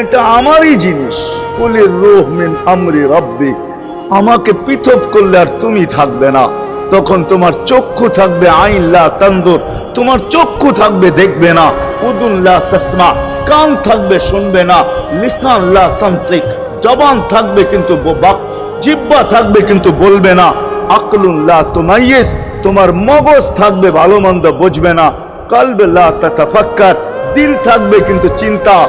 এটা আমারই জিনিস। রব্বি। আমাকে পৃথক করলে আর তুমি থাকবে না। তখন তোমার চক্ষু থাকবে তোমার চক্ষু থাকবে দেখবে না। উদুন লা তাসমা। কান থাকবে শুনবে না। তান্ত্রিক। জবান থাকবে কিন্তু জিব্বা থাকবে কিন্তু বলবে না। আকলুন লা তুমাইয়িস তোমার মগজ থাকবে ভালো মন্দ বুঝবে না। কলবে লা তাতাফাক্কার। দিল থাকবে কিন্তু চিন্তা।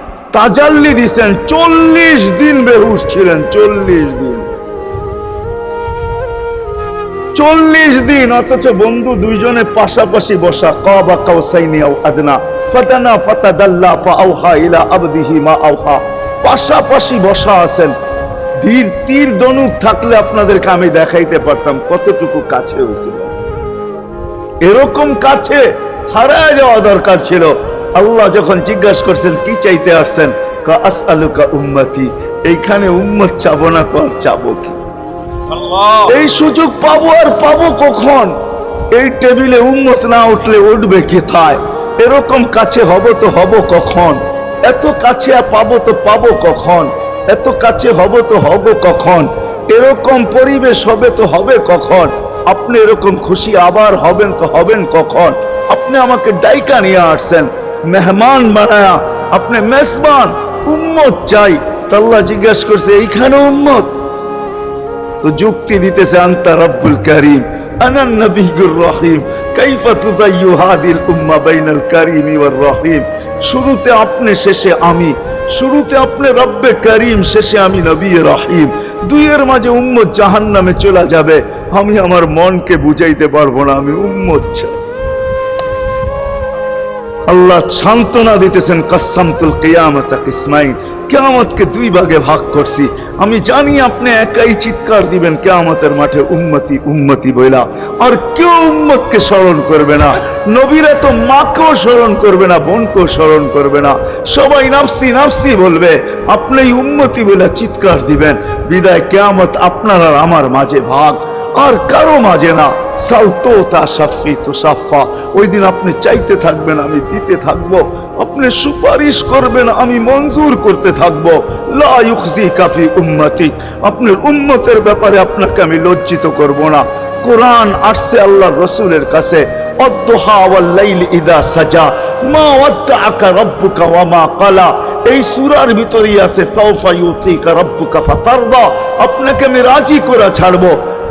তাজাল্লি দিছেন, চল্লিশ দিন বেহুশ ছিলেন, চল্লিশ দিন। চল্লিশ দিন, অথচ বন্ধু দুইজনে পাশাপাশি বসা, কাবা কাউসাইনি আও আদনা, ফাতানা ইলা আবদিহি মা আউহা। পাশাপাশি বসা আছেন। ধীর তীর দনুক থাকলে আপনাদেরকে আমি দেখাইতে পারতাম কতটুকু কাছে হয়েছিল। এরকম কাছে হারায় যাওয়া দরকার ছিল। আল্লাহ যখন জিজ্ঞাসা করছেন কি চাইতে আসছেন? উম্মতি এইখানে উম্মত চাবো না তো আর চাবো কি? এই সুযোগ পাবো আর পাবো কখন? এই টেবিলে উন্মত না উঠলে উঠবে কোথায়? এরকম কাছে হব তো হব কখন? এত কাছে আর পাবো তো পাবো কখন? এত কাছে হব তো হব কখন? এরকম পরিবেশ হবে তো হবে কখন? আপনি এরকম খুশি আবার হবেন তো হবেন কখন? আপনি আমাকে ডাইকা নিয়ে আসছেন। মেহমান বানায়া আপনি মেসবান উম্মত চাই। তাল্লাহ জিজ্ঞাসা করছে, এইখানে উম্মত? তো যুক্তি দিতেছে, আন্তা রব্বুল করিম শুরুতে আপনি, শেষে আমি। শুরুতে আপনি, রব্বে করিম, শেষে আমি রহিম। দুইয়ের মাঝে জাহান্নামে চলে যাবে। আমি আমার মনকে বুঝাইতে পারব না, আমি উম্মত চাই। আল্লাহ সান্ত্বনা দিতেছেন কাসামতুল কিয়ামত কিসমাইন কেয়ামতকে দুই ভাগে ভাগ করছি। আমি জানি আপনি একাই চিৎকার দিবেন, কেয়ামতের মাঠে উম্মতি উম্মতি বইলা। আর কেউ উম্মতকে স্মরণ করবে না। নবীরা তো মাকেও স্মরণ করবে না, বোনকেও স্মরণ করবে না। সবাই নাফসি নাফসি বলবে, আপনি উম্মতি বইলা চিৎকার দিবেন। বিদায় কেয়ামত আপনার আর আমার মাঝে ভাগ। আর কারও মাঝে না। সালতো তা সাফি তো সাফা। ওই দিন আপনি চাইতে থাকবেন, আমি দিতে থাকব। আপনি সুপারিশ করবেন, আমি মঞ্জুর করতে থাকব। লা ইউখজি কাফি উম্মতিক। আপনার উম্মতের ব্যাপারে আপনাকে আমি লজ্জিত করব না। কোরআন আসছে আল্লাহ রসুলের কাছে আপনাকে আমি রাজি করে ছাড়বো।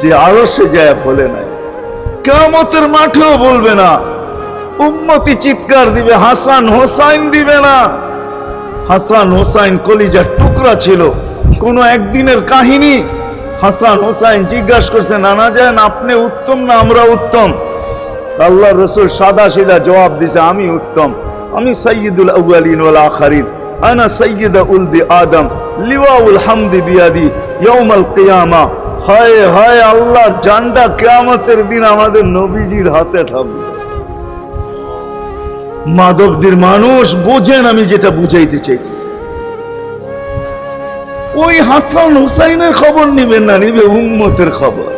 যে আরও সে যায় বলে নাই। কেমতের মাঠেও বলবে না, উম্মতি চিৎকার দিবে, হাসান হোসাইন দিবে না। হাসান হোসাইন কলিজার টুকরা ছিল, কোন একদিনের কাহিনী। হাসান হোসাইন জিজ্ঞাসা করছে, নানা যান আপনি উত্তম না আমরা উত্তম? আল্লাহ রসুল সাদা সিধা জবাব দিছে, আমি উত্তম। আমি সৈয়দুল আউয়ালিন ওয়াল আখারিন। আনা সৈয়দ উলদি আদম। লিওয়াউল হামদি বিয়াদি ইয়াউমাল কিয়ামা। হায় হায় আল্লাহ জান্ডা কিয়ামতের দিন আমাদের নবীজির হাতে থাকবে। মাধবদের মানুষ বোঝেন আমি যেটা বুঝাইতে চাইতেছি। ওই হাসান হুসাইনের খবর নিবেন না, নিবে উম্মতের খবর।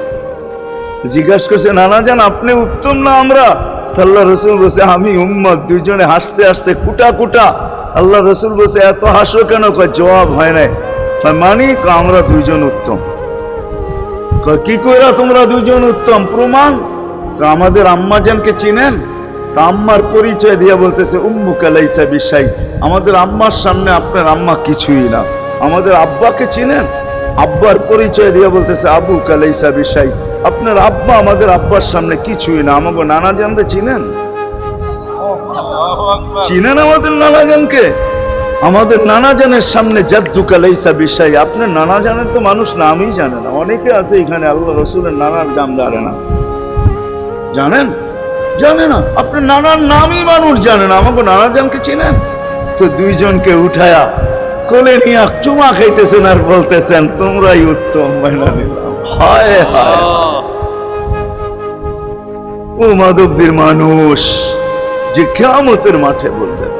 জিজ্ঞাসা করছে, নানা জান, আপনি উত্তম না আমরা? আল্লাহ রসুল বসে আমি উম্মত, দুইজনে হাসতে হাসতে কুটা কুটা। আল্লাহ রসুল বসে এত হাসো কেন? জবাব হয় নাই। মানি আমরা দুইজন উত্তম। কি কইরা তোমরা দুজন উত্তম? প্রমাণ? আমাদের আম্মাজানকে চিনেন তা আম্মার পরিচয় দিয়া বলতেছে উম্মু কালাইসা বিশাই। আমাদের আম্মার সামনে আপনার আম্মা কিছুই না। আমাদের আব্বাকে চিনেন? আব্বার পরিচয় দিয়া বলতেছে আবু কালাইসা বিশাই। আপনার আব্বা আমাদের আব্বার সামনে কিছুই না। আমাকে নানা জানতে চিনেন? চিনেন আমাদের নানা জানকে? আমাদের নানা জানের সামনে জাদ্দু কালাইসা বিষয় আপনার নানা জানের তো মানুষ নামই জানে না। অনেকে আছে এখানে আল্লাহ রসুলের নানার নাম জানে না। জানেন? জানে না। আপনার নানার নামই মানুষ জানে না। আমাকে নানা জানকে চিনেন? তো দুইজনকে উঠায়া কোলে নিয়ে চুমা খাইতেছেন আর বলতেছেন, তোমরাই উত্তম নিলাম। হায় হায়। ও মাধবদের মানুষ, যে কেয়ামতের মাঠে বলবেন।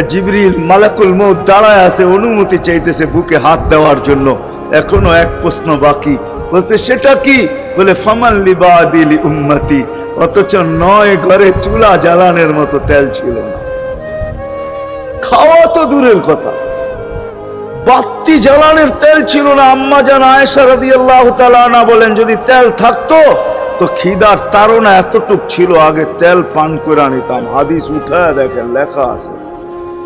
জিবরিল মালাকুল মৌত দাঁড়ায় আছে, অনুমতি চাইতেছে বুকে হাত দেওয়ার জন্য। এখনও এক প্রশ্ন বাকি। বলছে, সেটা কি? বলে, ফামান লিবাদিলি উম্মতি। অথচ নয় ঘরে চুলা জ্বালানের মতো তেল ছিল না। খাওয়া তো দূরের কথা। বাত্তি জ্বালানের তেল ছিল না। আম্মা জান আয়েশা রাদিয়াল্লাহু তাআলা না বলেন, যদি তেল থাকতো, তো খিদার তারা এতটুক ছিল, আগে তেল পান করে নিতাম হাদিস উঠায় দেখেন, লেখা আছে।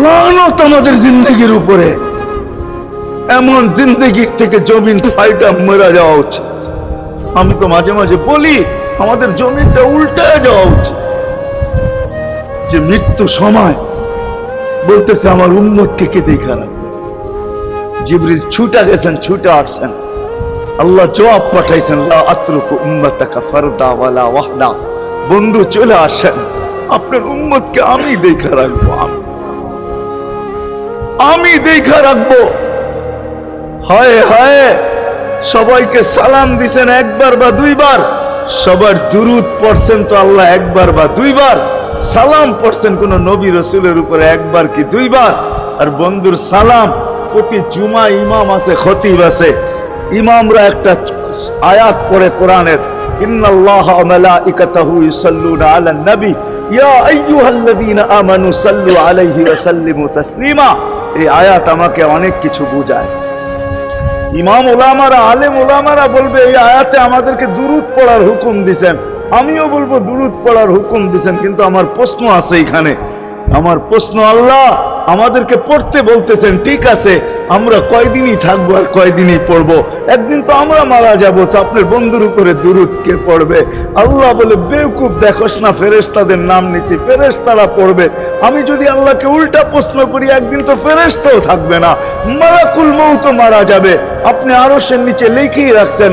লানত আমাদের জিন্দগির উপরে। এমন জিন্দগির থেকে জমিন ফাইটা মরা যাওয়া উচিত। আমি তো মাঝে মাঝে বলি, আমাদের জমিনটা উল্টায় যাওয়া উচিত। যে মৃত্যু সময়, বলতেছে আমার উম্মতকে কে দেখা রাখবে জিবরিল ছুটা গেছেন, ছুটা আসছেন। আল্লাহ জবাব পাঠাইছেন বন্ধু চলে আসেন। আপনার উম্মতকে আমি দেখা রাখব, আমি আমি দেখা রাখব। হায় হায়, সবাইকে সালাম দিছেন একবার বা দুইবার। সবার দুরুদ পড়ছেন তো আল্লাহ একবার বা দুইবার। সালাম পড়ছেন কোন নবী রসুলের উপরে একবার কি দুইবার? আর বন্ধুর সালাম, প্রতি জুমা ইমাম আছে, খতিব আছে। ইমামরা একটা আয়াত পড়ে কোরআনের, ইন্নাল্লাহ আলান নবী ইয়া আমানু সাল্লু আলাইহি ওয়া সাল্লিমু তাসলিমা। এই আয়াত আমাকে অনেক কিছু বুঝায়। ইমাম ওলামারা আলেম ওলামারা বলবে, এই আয়াতে আমাদেরকে দুরুদ পড়ার হুকুম দিছেন। আমিও বলব, দুরুদ পড়ার হুকুম দিছেন, কিন্তু আমার প্রশ্ন আছে এখানে। আমার প্রশ্ন আল্লাহ আমাদেরকে পড়তে বলতেছেন, ঠিক আছে আমরা কয়দিনই থাকব আর কয়দিনই পড়ব? একদিন তো আমরা মারা যাব, তো আপনার বন্ধুর উপরে দুরুদ কে পড়বে? আল্লাহ বলে বেউকুব দেখোস না, ফেরেশতাদের নাম নিছি, ফেরেশতারা পড়বে। আমি যদি আল্লাহকে উল্টা প্রশ্ন করি, একদিন তো ফেরেস্তাও থাকবে না। মারাকুল মৌ তো মারা যাবে। আপনি আরও সে নিচে লিখেই রাখছেন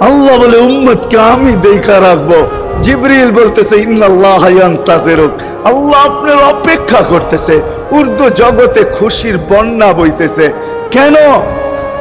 আল্লাহ বলে আমি দেখা রাখব। বলতেছে আল্লাহ আপনার অপেক্ষা করতেছে। উর্দু জগতে খুশির বন্যা বইতেছে। কেন?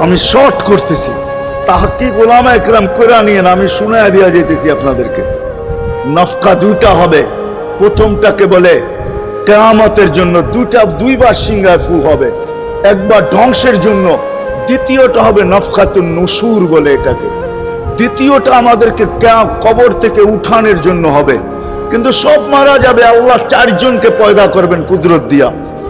আমি শর্ট করতেছি। তাহাকি গোলামা একরাম করে নিয়ে না আমি শুনে দিয়া যেতেছি আপনাদেরকে। নফকা দুইটা হবে। প্রথমটাকে বলে, কেয়ামতের জন্য দুটা দুইবার সিংহায় ফু হবে। একবার ধ্বংসের জন্য, দ্বিতীয়টা হবে নফকাতুন নসুর বলে এটাকে। দ্বিতীয়টা আমাদেরকে কবর থেকে উঠানের জন্য হবে। কিন্তু সব মারা যাবে, আল্লাহ চারজনকে পয়দা করবেন কুদরত দিয়া।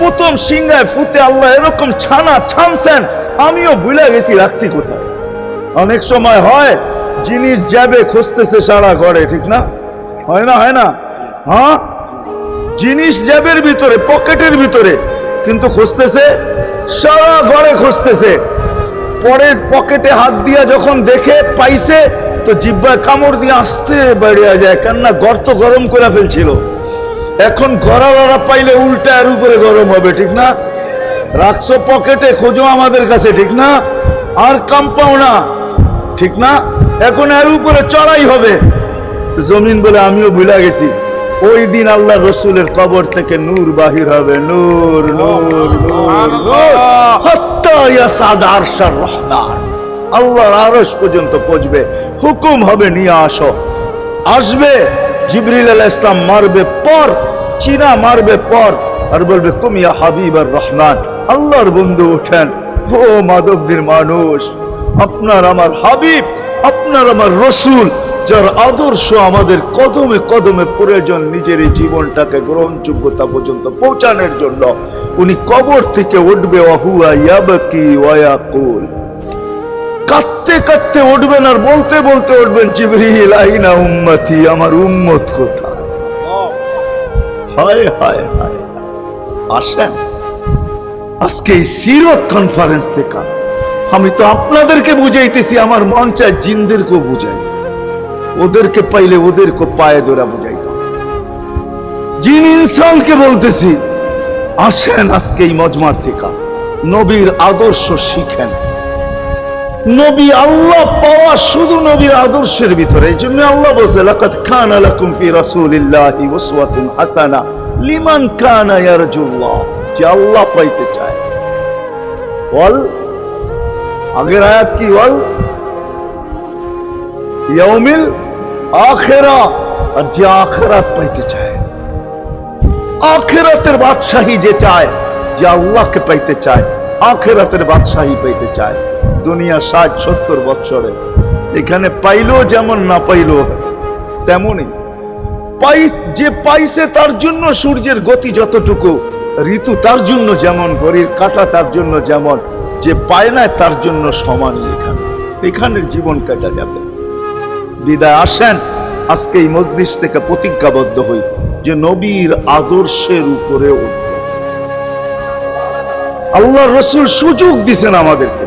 প্রথম সিংহায় ফুতে আল্লাহ এরকম ছানা ছানছেন, আমিও ভুলে গেছি রাখছি কোথায়। অনেক সময় হয়, জিনিস যাবে খুঁজতেছে সারা ঘরে, ঠিক না? হয় না হয় না? হ্যাঁ? জিনিস জ্যাবের ভিতরে, পকেটের ভিতরে, কিন্তু খুঁজতেছে, সারা ঘরে খুঁজতেছে। পরে পকেটে হাত দিয়া যখন দেখে, পাইছে, তো জিব্বায় কামড় দিয়ে আসতে বেরিয়ে যায়, কেননা গর্ত গরম করে ফেলছিল। এখন গড়ালড়া পাইলে উল্টা এর উপরে গরম হবে, ঠিক না? রাখছো পকেটে, খোঁজো আমাদের কাছে, ঠিক না? আর কাম পাও না, ঠিক না? এখন এর উপরে চড়াই হবে। জমিন বলে আমিও ভুলে গেছি। ওই দিন আল্লাহ রসুলের কবর থেকে নূর বাহির হবে। নূর নূর রহমান। আল্লাহর আরশ পর্যন্ত পৌঁছবে। হুকুম হবে, নিয়ে আসো। আসবে, জিবরিল ইসলাম মারবে পর চীনা মারবে পর। আর বলবে কুমিয়া হাবিব আর রহমান। আল্লাহর বন্ধু উঠেন ও মাধবদের মানুষ, আপনার আমার হাবিব, আপনার আমার রসুল, যার আদর্শ আমাদের কদমে কদমে প্রয়োজন নিজের এই জীবনটাকে গ্রহণযোগ্যতা পর্যন্ত পৌঁছানোর জন্য, উনি কবর থেকে উঠবে কাঁদতে কাঁদতে উঠবেন আর বলতে বলতে উঠবেন, জিবরিল, আইনা উম্মতি, আমার উম্মত কোথায়? হায় হায় হায়। আসেন। আজকে এই সিরত কনফারেন্স থেকে আমি তো আপনাদেরকে বুঝাইতেছি, আমার মন চায় জিনদেরকেও বুঝাই। ওদেরকে পাইলে ওদেরকে পায়ে ধরা বুঝাইতাম জিন ইনসানকে বলতেছি, আসেন আজকে এই মজমার থেকে। নবীর আদর্শ শিখেন। নবী আল্লাহ পাওয়া শুধু নবীর আদর্শের ভিতরে। জন্য আল্লাহ বলছে, লাকাদ কানা লাকুম ফি রাসূলিল্লাহি উসওয়াতুন হাসানা লিমান কানা ইয়ারজুল্লাহ। যে আল্লাহ পাইতে চায়। বল আগের আয়াত কি বল ইয়াউমিল আখেরা। আর যে পাইতে চায়, আখেরাতের বাদশাহী যে চায়, যে আল্লাহকে পাইতে চায়, আখেরাতের বাদশাহী পাইতে চায়। দুনিয়া ষাট, সত্তর বৎসরে। এখানে পাইলেও যেমন না পাইলেও তেমনই। পাইস, যে পাইছে তার জন্য সূর্যের গতি যতটুকু, ঋতু তার জন্য যেমন, ঘড়ির কাটা তার জন্য যেমন, যে পায় না তার জন্য সমানই এখানে। এখানের জীবন কাটা যাবে। বিদায়, আসেন, আজকে এই মজলিস থেকে প্রতিজ্ঞাবদ্ধ হই যে নবীর আদর্শের উপরে উঠব। আল্লাহ রসুল সুযোগ দিছেন আমাদেরকে।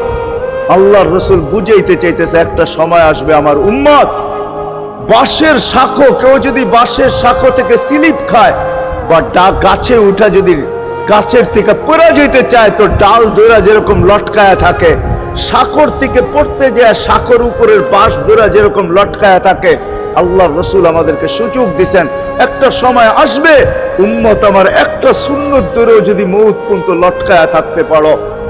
আল্লাহ রসুল বুঝাইতে চাইতেছে, একটা সময় আসবে আমার উম্মত। বাঁশের শাখো কেউ যদি বাঁশের শাখো থেকে স্লিপ খায় বা ডা, গাছে উঠা যদি গাছের থেকে পড়ে যেতে চায়, তো ডাল দোরা যেরকম লটকায়া থাকে শাখর থেকে পড়তে যায় শাখর উপরের বাঁশ দোরা যেরকম লটকায়া থাকে আল্লাহ রসুল আমাদেরকে সুযোগ দিছেন, একটা সময় আসবে, উম্মত আমার একটা সুন্নত দূরেও যদি মৌত পর্যন্ত লটকায়া থাকতে পারো।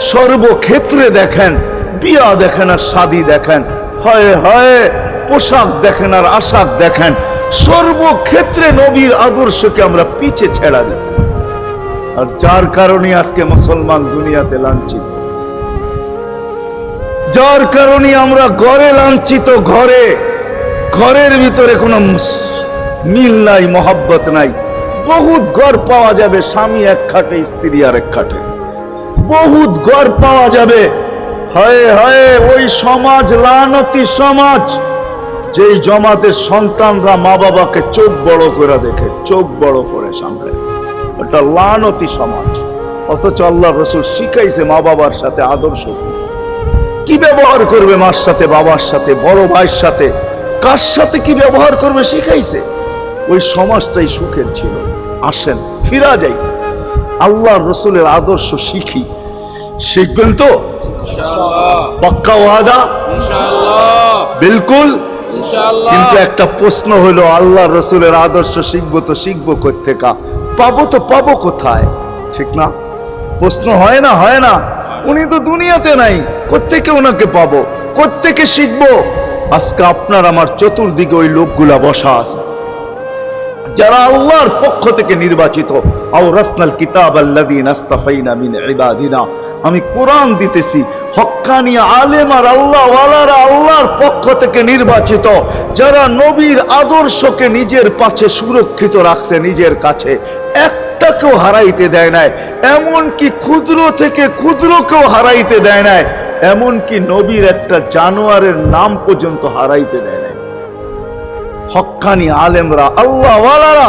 সর্বক্ষেত্রে দেখেন, বিয়া দেখেন আর শাদি দেখেন, হয় হয় পোশাক দেখেন আর আশাক দেখেন, সর্বক্ষেত্রে নবীর আদর্শকে আমরা পিছে ছেড়া দিছি। আর যার কারণে আজকে মুসলমান দুনিয়াতে লাঞ্ছিত। যার কারণে আমরা ঘরে লাঞ্ছিত, ঘরে, ঘরের ভিতরে কোনো মিল নাই, মহাব্বত নাই। বহুত ঘর পাওয়া যাবে স্বামী এক খাটে, স্ত্রী আর এক খাটে। বহুত ঘর পাওয়া যাবে। হয় হয়, ওই সমাজ, লানতি সমাজ, যেই জমাতের সন্তানরা মা বাবাকে চোখ বড় করে দেখে, চোখ বড় করে সামলে। ওটা লানতি সমাজ। অথচ আল্লাহ রসুল শিখাইছে মা বাবার সাথে আদর্শ। কি। ব্যবহার করবে মার সাথে, বাবার সাথে, বড় ভাইয়ের সাথে? কার সাথে কি ব্যবহার করবে শিখাইছে? ওই সমাজটাই সুখের ছিল। আসেন, ফিরা যাই। আল্লাহ রসুলের আদর্শ শিখি। শিখবেন তো? পাক্কা ওয়াদা? বিলকুল? কিন্তু একটা প্রশ্ন হলো আল্লাহ রসুলের আদর্শ শিখব তো শিখব কোথেকা পাবো তো পাবো কোথায়? ঠিক না? প্রশ্ন হয় না হয় না। উনি তো দুনিয়াতে নাই। কোথেকে ওনাকে পাবো? কোথেকে শিখব? আজকে আপনার আমার চতুর্দিকে ওই লোকগুলা বসা আছে। যারা আল্লাহর পক্ষ থেকে নির্বাচিত। আও রাসনাল কিতাব আল্লাযীন আস্তাফাইনা মিন ইবাদিনা। আমি কোরআন দিতেছি। হক্কানি আলেম আর আল্লাহ আল্লাহর পক্ষ থেকে নির্বাচিত, যারা নবীর আদর্শকে নিজের পাশে সুরক্ষিত রাখছে নিজের কাছে। একটাকেও হারাইতে দেয় নাই, এমনকি ক্ষুদ্র থেকে ক্ষুদ্রকেও হারাইতে দেয় নাই, এমনকি নবীর একটা জানোয়ারের নাম পর্যন্ত হারাইতে দেয় নাই। হক্কানি আলেমরা, আল্লাহ ওয়ালারা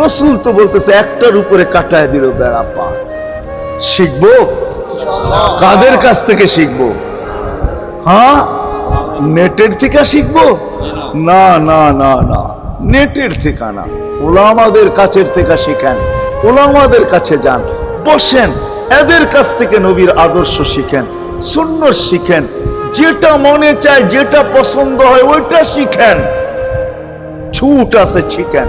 রসুল তো বলতেছে, একটার উপরে কাটায় দিল বেড়া পার শিখব? কাদের কাছ থেকে শিখব? হ্যাঁ? নেটের থেকে শিখব? না না না না, নেটের থেকে না। ওলামাদের কাছের থেকে শিখেন, ওলামাদের কাছে যান, বসেন, এদের কাছ থেকে নবীর আদর্শ শিখেন শূন্য শিখেন, যেটা মনে চায়, যেটা পছন্দ হয়, ওইটা শিখেন। ছুট আছে, শিখেন।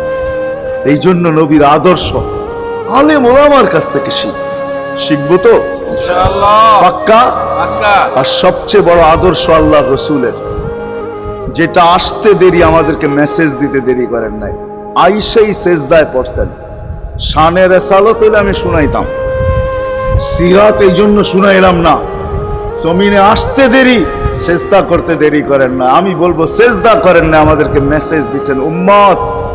এই জন্য নবীর আদর্শ আলেম ওলামার কাছ থেকে শিখ। শিখব তো? পাক্কা? আর সবচেয়ে বড় আদর্শ আল্লাহ রসুলের যেটা আসতে দেরি আমাদেরকে মেসেজ দিতে দেরি করেন নাই। আইসেই সেজদায় পড়ছেন। শানের এসালত হইলে আমি শুনাইতাম। সিরাত এই জন্য শুনাইলাম না। জমিনে আসতে দেরি সেজদা করতে দেরি করেন না। আমি বলব সেজদা করেন না আমাদেরকে মেসেজ দিছেন। উম্মত!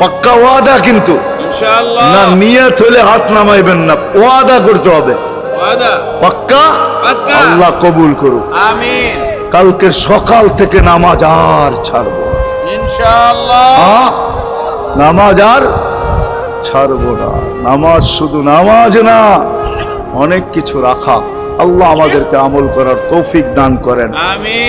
পাক্কা ওয়াদা কিন্তু। না নিয়ত হলে হাত নামাইবেন না ওয়াদা করতে হবে। পাক্কা। আল্লাহ কবুল করুক। আমিন। কালকের সকাল থেকে নামাজ আর ছাড়বো? নামাজ আর ছাড়বো না। নামাজ শুধু নামাজ না অনেক কিছু রাখা। আল্লাহ আমাদেরকে আমল করার তৌফিক দান করেন। আমিন।